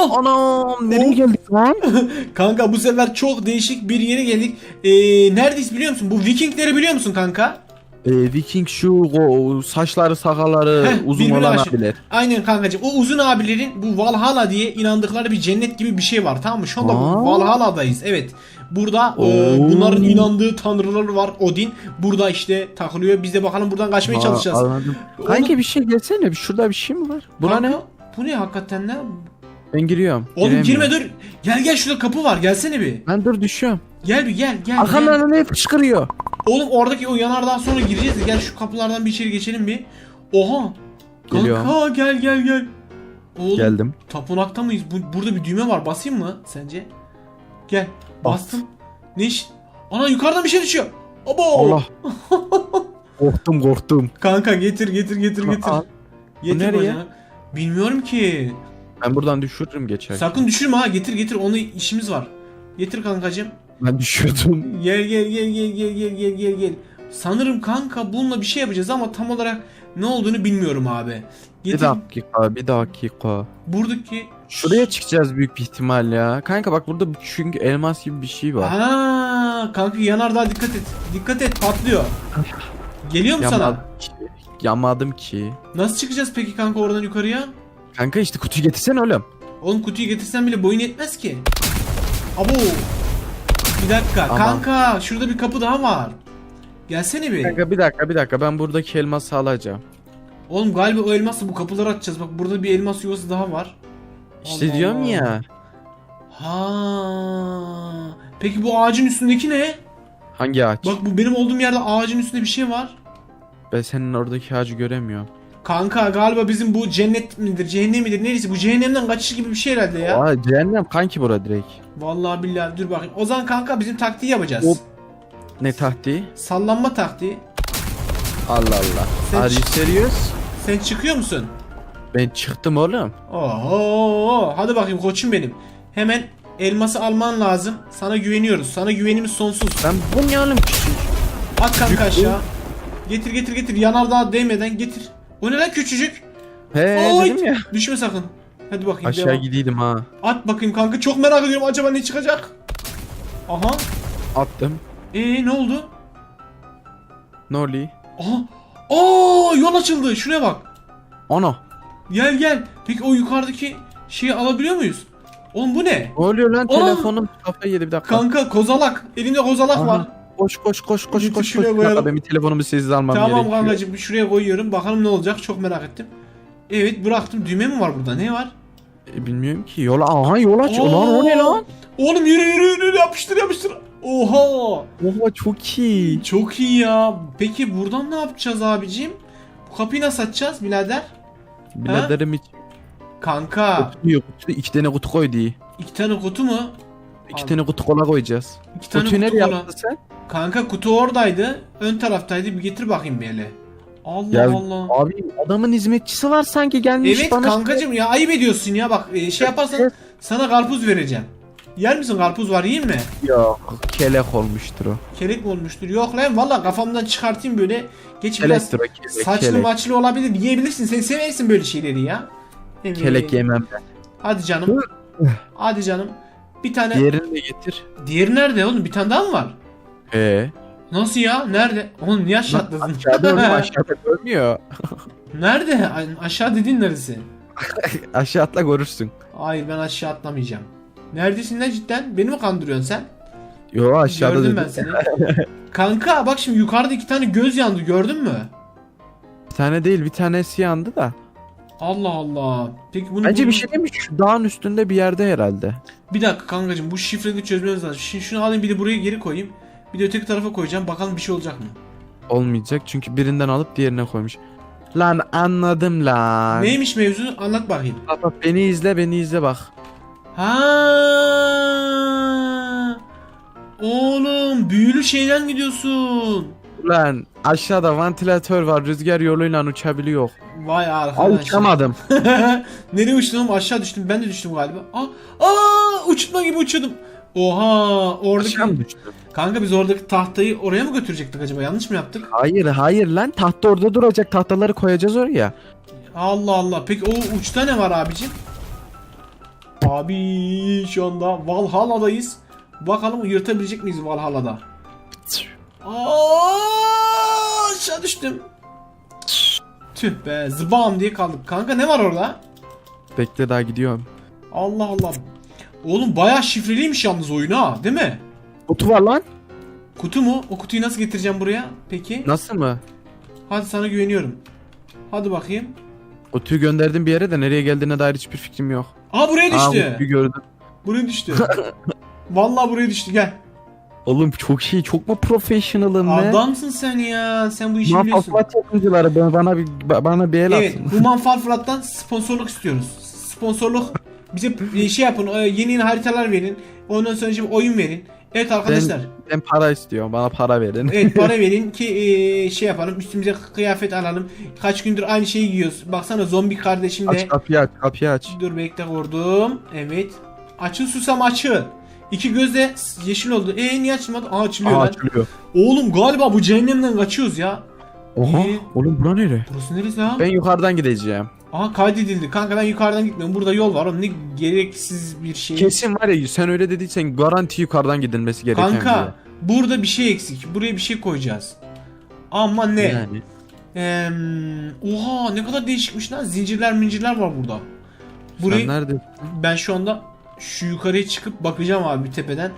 Allah! Anam nereye Oh. geldik lan? Kanka bu sefer çok değişik bir yere geldik. Ee, neredeyiz biliyor musun? Bu Vikingleri biliyor musun kanka? Ee, Viking şu o, saçları sakalları Heh, uzun olan aşık. abiler. Aynen kankacığım. O uzun abilerin bu Valhalla diye inandıkları bir cennet gibi bir şey var. Tamam mı? Şu anda bu Aa. Valhalla'dayız. Evet. Burada e, bunların inandığı tanrıları var. Odin. Burada işte takılıyor. Biz de bakalım buradan kaçmaya Aa, çalışacağız. Anladım. Onu- Kanki bir şey gelsene bir şurada bir şey mi var? Buna Kanka, ne? Bu ne hakikaten ne? Ben giriyorum. Oğlum girme dur. Gel gel şurada kapı var. Gelsene bir. Ben dur düşüyorum. Gel bir gel gel. gel. Arkamdan ne fışkırıyor? Oğlum oradaki o yanardan sonra gireceğiz. de Gel şu kapılardan bir içeri geçelim bir. Oha. Geliyorum. Kanka gel gel gel. Oğlum Geldim. tapınakta mıyız? Bu, burada bir düğme var. Basayım mı sence? Gel. Bastım. Ne iş? Ana yukarıdan bir şey düşüyor. Abo. Allah. korktum korktum. Kanka getir getir getir getir. Aa, getir nereye? bacana. Bilmiyorum ki. Ben buradan düşürürüm geçer. Sakın düşürme ha. Getir getir. Onu işimiz var. Getir kankacığım. Ben düşüyordum. Gel gel gel gel gel gel gel gel gel. Sanırım kanka bununla bir şey yapacağız ama tam olarak ne olduğunu bilmiyorum abi. Bir Getir dakika bir dakika. buradaki Şuraya çıkacağız büyük bir ihtimal ya. Kanka bak burada çünkü elmas gibi bir şey var. Aa, kanka yanardağ dikkat et. Dikkat et patlıyor. Geliyor mu sana? Yamadım ki. Yamadım ki. Nasıl çıkacağız peki kanka oradan yukarıya? Kanka işte kutuyu getirsene oğlum. Oğlum kutuyu getirsen bile boyun yetmez ki. Abo. Bir dakika Aman. kanka şurada bir kapı daha var. Gelsene bir. Kanka bir dakika bir dakika ben buradaki elması alacağım. Oğlum galiba o elması bu kapıları açacağız. Bak burada bir elmas yuvası daha var. İşte Allah diyorum Allah. ya. Ha. Peki bu ağacın üstündeki ne? Hangi ağaç? Bak bu benim olduğum yerde ağacın üstünde bir şey var. Ben senin oradaki ağacı göremiyorum. Kanka galiba bizim bu cennet midir, cehennem midir neresi? Bu cehennemden kaçış gibi bir şey herhalde ya. Aa cehennem kanki bura direkt. Vallahi billahi dur bakayım. O zaman kanka bizim taktiği yapacağız. Hop. Ne tahti? Sallanma taktiği. Allah Allah. Sen Are you serious? Sen çıkıyor musun? Ben çıktım oğlum. Oho. Hadi bakayım koçum benim. Hemen elması alman lazım. Sana güveniyoruz. Sana güvenimiz sonsuz. Ben bu ne oğlum? At kanka aşağı. Getir getir getir. Yanardağ değmeden getir. O ne lan küçücük? He Oy! dedim ya. Düşme sakın. Hadi bakayım Aşağı devam. gidiydim ha. At bakayım kanka. Çok merak ediyorum acaba ne çıkacak? Aha. Attım. Ee ne oldu? Oluyor? Aha. Aa yol açıldı. Şuraya bak. Ana. Gel gel. Peki o yukarıdaki şeyi alabiliyor muyuz? Oğlum bu ne? Ne oluyor lan Aa! telefonum kafayı yedi bir dakika. Kanka kozalak. Elinde kozalak Aha. var. Koş koş koş koş Getir koş koş. şuraya Bir koyalım. dakika benim telefonumu sessiz almam tamam gerekiyor. kankacığım şuraya koyuyorum. Bakalım ne olacak. Çok merak ettim. Evet bıraktım. Düğme mi var burada? Ne var? E, bilmiyorum ki. Yola aha yol aç. Aa! Ulan o ne lan? Oğlum yürü yürü yürü yapıştır yapıştır. Oha. Oha çok iyi. Çok iyi ya. Peki buradan ne yapacağız abicim? Bu kapıyı nasıl açacağız birader? Biraderim hiç Kanka kutu yok. Kutu, iki tane kutu koy diye. iki tane kutu mu? İki tane kutu kola koyacağız. İki tane Kutuyu kutu nereye kola. yaptın sen? Kanka kutu oradaydı. Ön taraftaydı. Bir getir bakayım bir hele. Allah Ya, Allah. Abi adamın hizmetçisi var sanki gelmiş Evet bana. kankacım ya ayıp ediyorsun ya bak e, şey yaparsan sana karpuz vereceğim. Yer misin karpuz var yiyeyim mi? Yok kelek olmuştur o. Kelek mi olmuştur? Yok lan valla kafamdan çıkartayım böyle. Geç biraz Kelektir o kelek. saçlı kelek. maçlı olabilir. Yiyebilirsin. Sen seversin böyle şeyleri ya. Evet. Kelek yemem ben. Hadi canım. Hadi canım. Bir tane. Diğerini de getir. Diğeri nerede oğlum? Bir tane daha mı var? Ee. Nasıl ya? Nerede? Oğlum niye aşağı atladın? Aşağıda oğlum aşağıda görmüyor. Nerede? Aşağı dediğin neresi? Aşağı atla görürsün. Hayır ben aşağı atlamayacağım. Neredesin lan cidden? Beni mi kandırıyorsun sen? Yo aşağıda Gördüm dedim. ben seni. Kanka bak şimdi yukarıda iki tane göz yandı gördün mü? Bir tane değil bir tanesi yandı da. Allah Allah. Peki bunu Bence bir şey mi? Şu dağın üstünde bir yerde herhalde. Bir dakika kankacığım bu şifreni çözmemiz lazım. Şimdi şunu alayım bir de buraya geri koyayım. Bir de öteki tarafa koyacağım. Bakalım bir şey olacak mı? Olmayacak çünkü birinden alıp diğerine koymuş. Lan anladım lan. Neymiş mevzu? Anlat bakayım. Bak bak beni izle beni izle bak. Ha. Oğlum büyülü şeyden gidiyorsun. Lan aşağıda vantilatör var rüzgar yoluyla uçabiliyor. Vay arkadaş. uçamadım. Nereye uçtun oğlum? Aşağı düştüm. Ben de düştüm galiba. Aa, aa uçurtma gibi uçuyordum. Oha oradaki Aşağı mı düştü? kanka biz oradaki tahtayı oraya mı götürecektik acaba? Yanlış mı yaptık? Hayır hayır lan tahta orada duracak tahtaları koyacağız oraya. Allah Allah. Peki o uçta ne var abicim? Abi şu anda Valhalla'dayız. Bakalım yırtabilecek miyiz Valhalla'da? Aa, aşağı düştüm. Tüh be zıbam diye kaldık. Kanka ne var orada? Bekle daha gidiyorum. Allah Allah. Oğlum bayağı şifreliymiş yalnız oyun ha değil mi? Kutu var lan. Kutu mu? O kutuyu nasıl getireceğim buraya? Peki. Nasıl mı? Hadi sana güveniyorum. Hadi bakayım. Kutuyu gönderdim bir yere de nereye geldiğine dair hiçbir fikrim yok. Aa buraya Aa, düştü. kutuyu gördüm. buraya düştü. Vallahi buraya düştü gel. Oğlum çok şey çok mu professional'ım ne? Adamsın sen ya. Sen bu işi biliyorsun. Mafaflat yapımcıları bana, bana bir bana bir el Evet, atın. Human Fall Flat'tan sponsorluk istiyoruz. Sponsorluk bize e, şey yapın, e, yeni yeni haritalar verin. Ondan sonra şimdi oyun verin. Evet arkadaşlar. Ben para istiyorum bana para verin. Evet para verin ki e, şey yapalım. Üstümüze kıyafet alalım. Kaç gündür aynı şeyi giyiyoruz. Baksana zombi kardeşim de. aç kapıyı aç kapıyı aç. Dur bekle vurdum. Evet. Açıl susam açıl. İki gözde yeşil oldu. E niye açılmadı? Aa açılıyor Aa, lan. açılıyor. Oğlum galiba bu cehennemden kaçıyoruz ya. Oha İyi. oğlum bura nere? Burası neresi lan? Ben yukarıdan gideceğim. Aha kaydedildi. Kanka ben yukarıdan gitmiyorum. Burada yol var. Oğlum ne gereksiz bir şey. Kesin var ya sen öyle dediysen garanti yukarıdan gidilmesi gereken bir Kanka yer. burada bir şey eksik. Buraya bir şey koyacağız. Ama ne? Yani. Eee, oha ne kadar değişikmiş lan. Zincirler mincirler var burada. Burayı Sen nerede? ben şu anda şu yukarıya çıkıp bakacağım abi bir tepeden.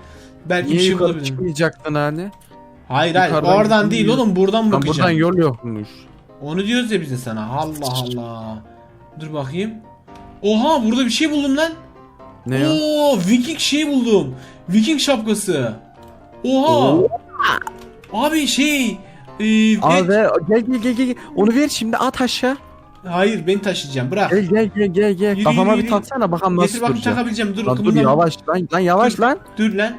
Belki bir Niye şey yukarı bulabilirim. çıkmayacaktın hani? Hayır hayır Yukarıdan oradan değil mi? oğlum buradan Lan bakacağım. buradan yol yokmuş. Onu diyoruz ya biz de sana. Allah Allah. Dur bakayım. Oha burada bir şey buldum lan. Ne ya? Oo Viking şey buldum. Viking şapkası. Oha. Oo. Abi şey. E, Abi ve- gel gel gel gel. Onu ver şimdi at aşağı. Hayır ben taşıyacağım bırak. Gel gel gel gel gel. Yürü, Kafama yürü, bir yürü. taksana bakalım nasıl Getir bakayım duracak. takabileceğim. Dur Lan dur yavaş lan lan yavaş lan. Dur lan.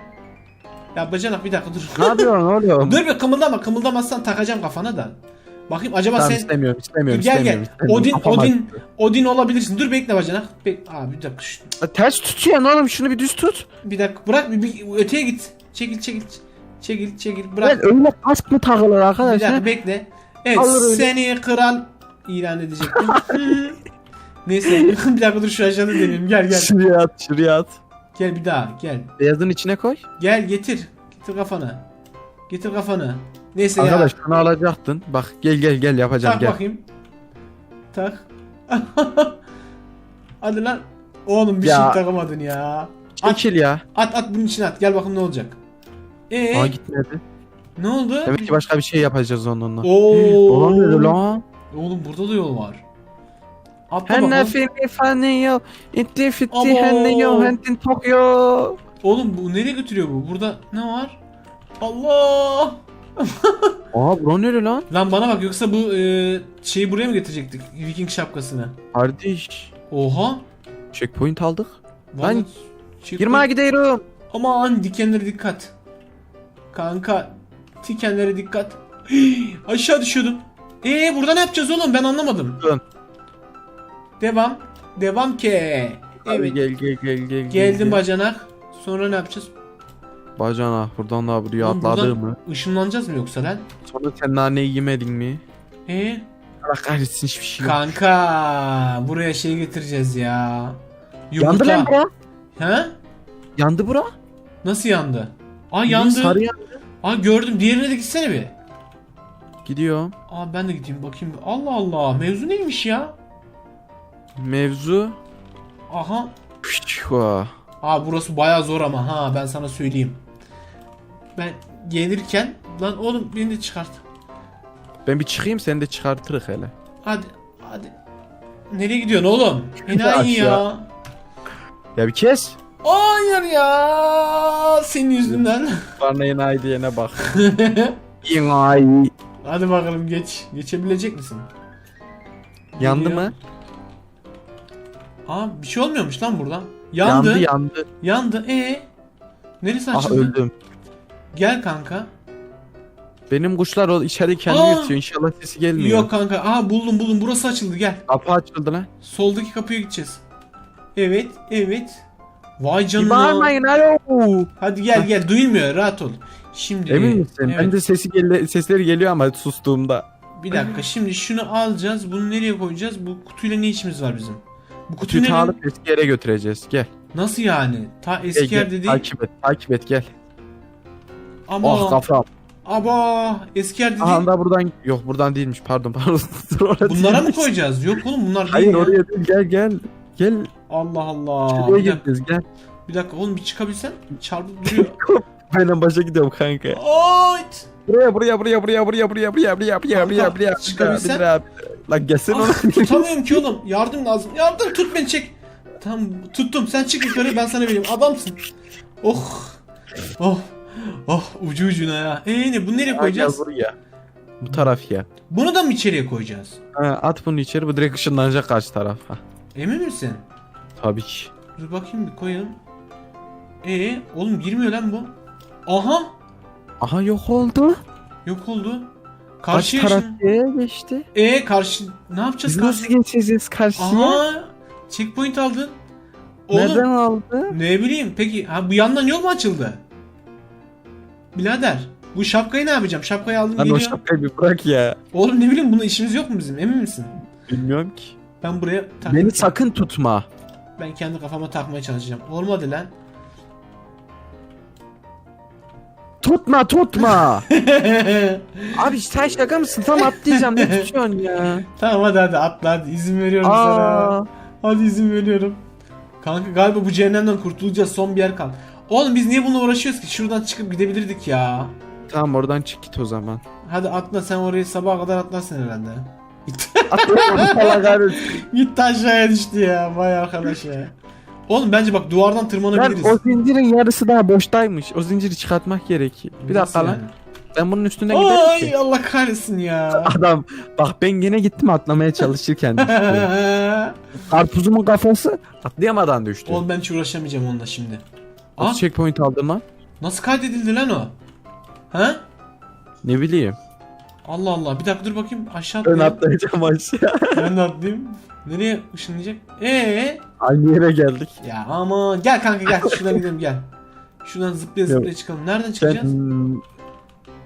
Ya bacanak bir dakika dur. Ne yapıyorsun oğlum? dur bir kımıldama kımıldamazsan takacağım kafana da. Bakayım acaba Tamam sen istemiyorum istemiyorum Dur, gel, gel. istemiyorum. Odin Kafam Odin acıdı. Odin olabilirsin. Dur bekle bacanak. Bek Aa bir dakika. şu- Ya Ters tutuyorsun oğlum şunu bir düz tut. Bir dakika bırak bir, bir öteye git. Çekil çekil. Çekil çekil bırak. Ben öyle kask mı takılır Bir dakika bekle. Evet Alır öyle. seni kral ilan edecektim. Neyse bir dakika dur şu ajanı deneyelim. Gel gel. Şuraya at şuraya at. Gel bir daha gel. Beyazın içine koy. Gel getir. Getir kafanı. Getir kafanı. Neyse Arkadaş ya. şunu alacaktın. Bak gel gel gel yapacağım Tak gel. bakayım. Tak. Hadi lan. Oğlum bir Ya. şey takamadın ya. At, Çekil ya. at at bunun içine at. Gel bakalım ne olacak. Ee, Aa gitmedi. ne oldu? Demek ki başka bir şey yapacağız onunla. Oo. Olan dedi lan. Oğlum burada da yol var. Atla Henne bakalım. fini fani yo. İtti fitti Abo. henne yo. Hentin Tokyo. Oğlum bu nereye götürüyor bu? Burada ne var? Allah! Aa bura nere lan? Lan bana bak yoksa bu e, şeyi buraya mı getirecektik? Viking şapkasını. Kardeş. Oha! Checkpoint aldık. Vallahi Lan, çıktı. Girmeye gidiyorum. Aman dikenlere dikkat. Kanka dikenlere dikkat. Hii, aşağı düşüyordum. Ee burada ne yapacağız oğlum ben anlamadım. Dön. Devam. Devam ki. Evet. gel gel gel gel. Geldim gel. bacanak. Sonra ne yapacağız? Bacana buradan da buraya Oğlum atladı buradan mı? Işınlanacağız mı yoksa lan? Sonra sen naneyi yemedin mi? Ee? Allah kahretsin hiçbir şey yok. Kanka buraya şey getireceğiz ya. Yandı lan bura. He? Yandı bura. Nasıl yandı? Aa Yandı. yandı. Sarı yandı. Aa gördüm. Diğerine de gitsene bir. Gidiyorum. Aa ben de gideyim bakayım. Allah Allah. Mevzu neymiş ya? Mevzu. Aha. Püşşua. Aa burası baya zor ama ha ben sana söyleyeyim. Ben gelirken lan oğlum beni de çıkart. Ben bir çıkayım seni de çıkartırız hele. Hadi hadi. Nereye gidiyorsun oğlum? Enayi ya. Ya bir kes. Hayır ya. Senin yüzünden. Bana enayi diyene bak. Enayi. Hadi bakalım geç. Geçebilecek misin? Yandı Geliyor. mı? Aa bir şey olmuyormuş lan burada. Yandı. Yandı yandı. Yandı. E Neresi Ah açıldı? öldüm. Gel kanka. Benim kuşlar o içeri kendi Aa! İnşallah sesi gelmiyor. Yok kanka. Aa buldum buldum. Burası açıldı gel. Kapı açıldı lan. Soldaki kapıya gideceğiz. Evet, evet. Vay Bir canına. bağırmayın alo. Hadi gel gel duyulmuyor rahat ol. Şimdi Emin misin? Evet. Ben de sesi gel sesleri geliyor ama sustuğumda. Bir dakika şimdi şunu alacağız. Bunu nereye koyacağız? Bu kutuyla ne işimiz var bizim? Bu kutuyu nereye? alıp eski yere götüreceğiz. Gel. Nasıl yani? Ta Gel, eski gel, yer dediğin takip et takip et gel. ama Oh kafam. aba eski yer dediğin Aha da buradan yok buradan değilmiş pardon pardon. Dur, orada bunlara mı değilmiş. koyacağız? Yok oğlum bunlar değil Hayır ya. oraya değil gel gel. Gel Allah Allah. şuraya Bir dakika, gel. bir dakika oğlum bir çıkabilsen çarpıp duruyor. Aynen başa gidiyorum kanka. Ayt. Buraya buraya buraya buraya buraya buraya buraya buraya buraya buraya buraya çıkabilsen- buraya Lan gelsene Ah, oğlum. tutamıyorum ki oğlum. Yardım lazım. Yardım tut beni çek. Tamam tuttum. Sen çık yukarı ben sana vereyim. Adamsın. Oh. Oh. Oh ucu ucuna ya. Ee ne bunu nereye Gel koyacağız? buraya. Bu taraf ya. Bunu da mı içeriye koyacağız? Ha, at bunu içeri bu direkt ışınlanacak karşı tarafa. Emin misin? Tabii ki. Dur bakayım bir koyalım. Ee oğlum girmiyor lan bu. Aha Aha yok oldu. yok oldu. Karşı Karşıya taraf şimdi. diye geçti. Ee karşı ne yapacağız Biz nasıl karşı? geçeceğiz karşıya? Aha checkpoint aldın. Oğlum Nereden aldı? ne bileyim peki ha bu yandan yol mu açıldı? Birader bu şapkayı ne yapacağım? Şapkayı aldım Lan o geliyorum. şapkayı bir bırak ya. Oğlum ne bileyim bunda işimiz yok mu bizim emin misin? Bilmiyorum ki. Ben buraya. Beni sakın tutma. Ben kendi kafama takmaya çalışacağım. Olmadı lan. Tutma tutma. Abi sen şaka mısın? Tam atlayacağım ne tutuyorsun ya? tamam hadi hadi atla hadi izin veriyorum sana. Aa, Hadi izin veriyorum. Kanka galiba bu cehennemden kurtulacağız son bir yer kal. Oğlum biz niye bununla uğraşıyoruz ki? Şuradan çıkıp gidebilirdik ya. tamam oradan çık git o zaman. Hadi atla sen oraya sabaha kadar atlarsın herhalde. Atlayamadım Allah kahretsin. Gitti aşağıya düştü ya. Vay arkadaş ya. Oğlum bence bak duvardan Lan tırmanabiliriz. o zincirin yarısı daha boştaymış. O zinciri çıkartmak gerekiyor. Bir Nasıl dakika lan. yani? Ben bunun üstüne giderim Ay ki. Allah kahretsin ya. Adam bak ben gene gittim atlamaya çalışırken düştü. Karpuzumun kafası atlayamadan düştü. Oğlum ben hiç uğraşamayacağım onunla şimdi. Nasıl Ah checkpoint aldın lan? nasıl kaydedildi lan o? Ha? Ne bileyim. Allah Allah bir dakika dur bakayım aşağı Ben atlayayım. atlayacağım aşağı. Ben de atlayayım. Nereye ışınlayacak? Ee? Aynı yere geldik. Ya aman gel kanka gel şuradan gidelim gel. Şuradan zıplaya zıplaya Yok. çıkalım. Nereden Ben çıkacağız? hmm,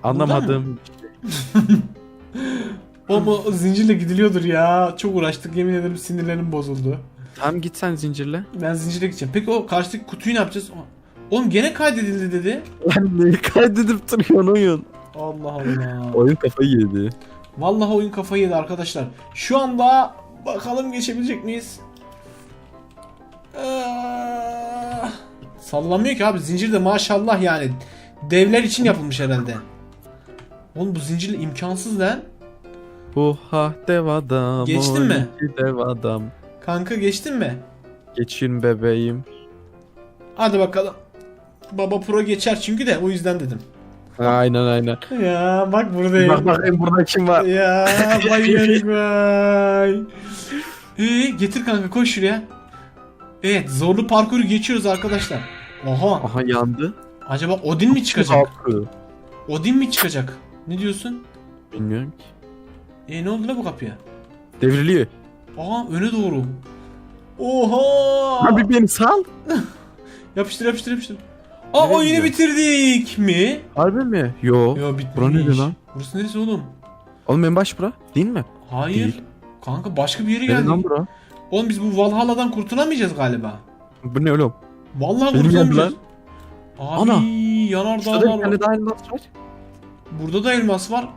anlamadım. O zincirle gidiliyordur ya. Çok uğraştık yemin ederim sinirlerim bozuldu. Tamam git sen zincirle. Ben zincirle gideceğim. Peki o karşıdaki kutuyu ne yapacağız? Oğlum gene kaydedildi dedi. Lan neyi kaydedip duruyorsun oyun? Allah Allah. Oyun kafayı yedi. Vallahi oyun kafayı yedi arkadaşlar. Şu anda bakalım geçebilecek miyiz? Ee, sallamıyor ki abi. Zincir de maşallah yani. Devler için yapılmış herhalde. Oğlum bu zincirle imkansız lan. Bu ha dev adam. Geçtin mi? Dev adam. Kanka geçtin mi? Geçin bebeğim. Hadi bakalım. Baba pro geçer çünkü de o yüzden dedim. Aynen aynen. Ya bak buradayım. Bak bakayım burada kim var. Ya yanık vay. Ee, getir kanka koş şuraya. Evet zorlu parkuru geçiyoruz arkadaşlar. Oha Aha yandı. acaba Odin mi çıkacak? Odin mi çıkacak? Ne diyorsun? Bilmiyorum ki. E ne oldu la bu kapıya? Devriliyor. Aa öne doğru. Oha! Abi beni sal. Yapıştır yapıştır yapıştır. Aa Nereye oyunu gidiyor? bitirdik mi? Harbi mi? Yo. Yo bitmiş. Bura nerede lan? Burası neresi oğlum? Oğlum en baş bura. Değil mi? Hayır. Değil. Kanka başka bir yere Nerede lan geldik. bura? Oğlum biz bu Valhalla'dan kurtulamayacağız galiba. Bu ne oğlum? Vallahi Benim kurtulamayacağız. Abi Ana. yanar Şurada bir dağlar var. tane daha elmas var. Burada da elmas var.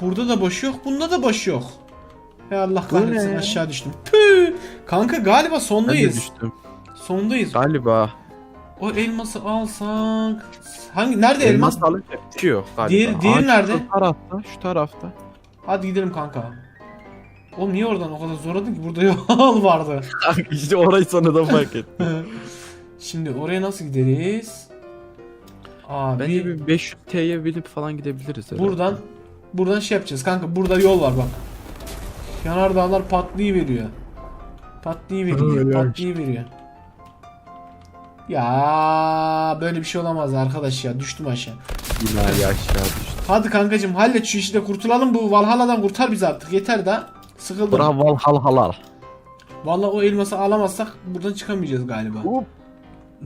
Burada da boş yok. Bunda da boş yok. Ya Allah Bu kahretsin aşağı düştüm. Püh. Kanka galiba Ben de sondayız. düştüm. Sondayız. Galiba. O elması alsak. Hangi nerede elmas? Elmas alınca düşüyor galiba. Diğer- diğeri Aa, nerede? Şu tarafta. Şu tarafta. Hadi gidelim kanka. Oğlum niye oradan o kadar zorladın ki? Burada yol vardı. işte orayı sonradan fark ettim. Şimdi oraya nasıl gideriz? Abi Bence bir 500 T'ye binip falan gidebiliriz herhalde. buradan buradan şey yapacağız kanka. Burada yol var bak. Yanardağlar patlayıveriyor. Patlayıveriyor. Öyle Patlayıveriyor. Ya böyle bir şey olamaz arkadaş ya. Düştüm aşağı. Yine aşağı düştü. Hadi kankacım hallet şu işi de kurtulalım. Bu Valhalla'dan kurtar bizi artık. Yeter da. Sıkıldım. Bravo hal halal. Vallahi o elması alamazsak buradan çıkamayacağız galiba. Hop.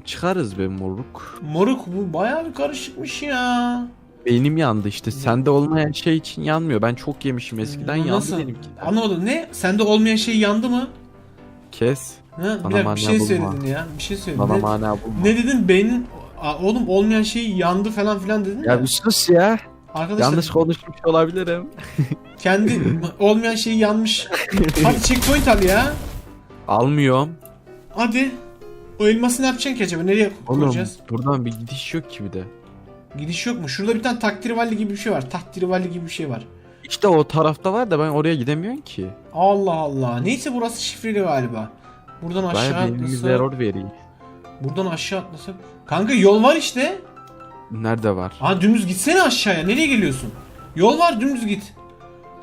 Çıkarız be moruk. Moruk bu bayağı bir karışıkmış ya. Beynim yandı işte. Sende olmayan şey için yanmıyor. Ben çok yemişim eskiden Bu yandı nasıl? benimki. Anlamadım. Ne? Sende olmayan şey yandı mı? Kes. Ha, bir Bana dakika bir şey bulma. söyledin ya. Bir şey söyledin. Bana Ne, mana bulma. ne dedin? Beynin Aa, oğlum olmayan şey yandı falan filan dedin Ya ya. bir sus ya. Arkadaşlar Yanlış konuşmuş olabilirim. kendi olmayan şey yanmış. Hadi checkpoint al ya. Almıyorum. Hadi. O elması ne yapacaksın ki acaba? Nereye Oğlum koyacağız? buradan bir gidiş yok ki bir de. Gidiş yok mu? Şurada bir tane takdirivalli gibi bir şey var. Takdirivalli gibi bir şey var. İşte o tarafta var da ben oraya gidemiyorum ki. Allah Allah. Neyse burası şifreli galiba. Buradan aşağı Bayağı bir atlasak. error veriyor. Buradan aşağı atlasak. Kanka yol var işte. Nerede var? Ha dümdüz gitsene aşağıya. Nereye geliyorsun? Yol var dümdüz git.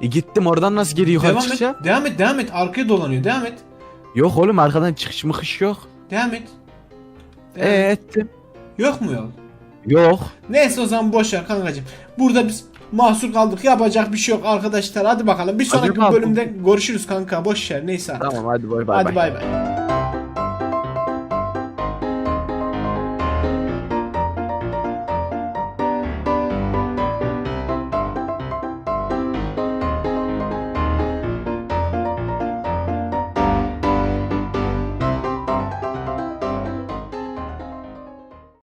E gittim oradan nasıl geri yukarı Devam çıkacağım? et. Devam et. Devam et. Arkaya dolanıyor. Devam et. Yok oğlum arkadan çıkış mıkış yok. Devam et. Devam E et. ettim. Yok mu yol? Yok. Neyse o zaman boş ver kankacığım. Burada biz mahsur kaldık. Yapacak bir şey yok arkadaşlar. Hadi bakalım. Bir sonraki bu- bölümde görüşürüz kanka. Boş ver. Neyse. Tamam hadi bay bay. Hadi bay bay.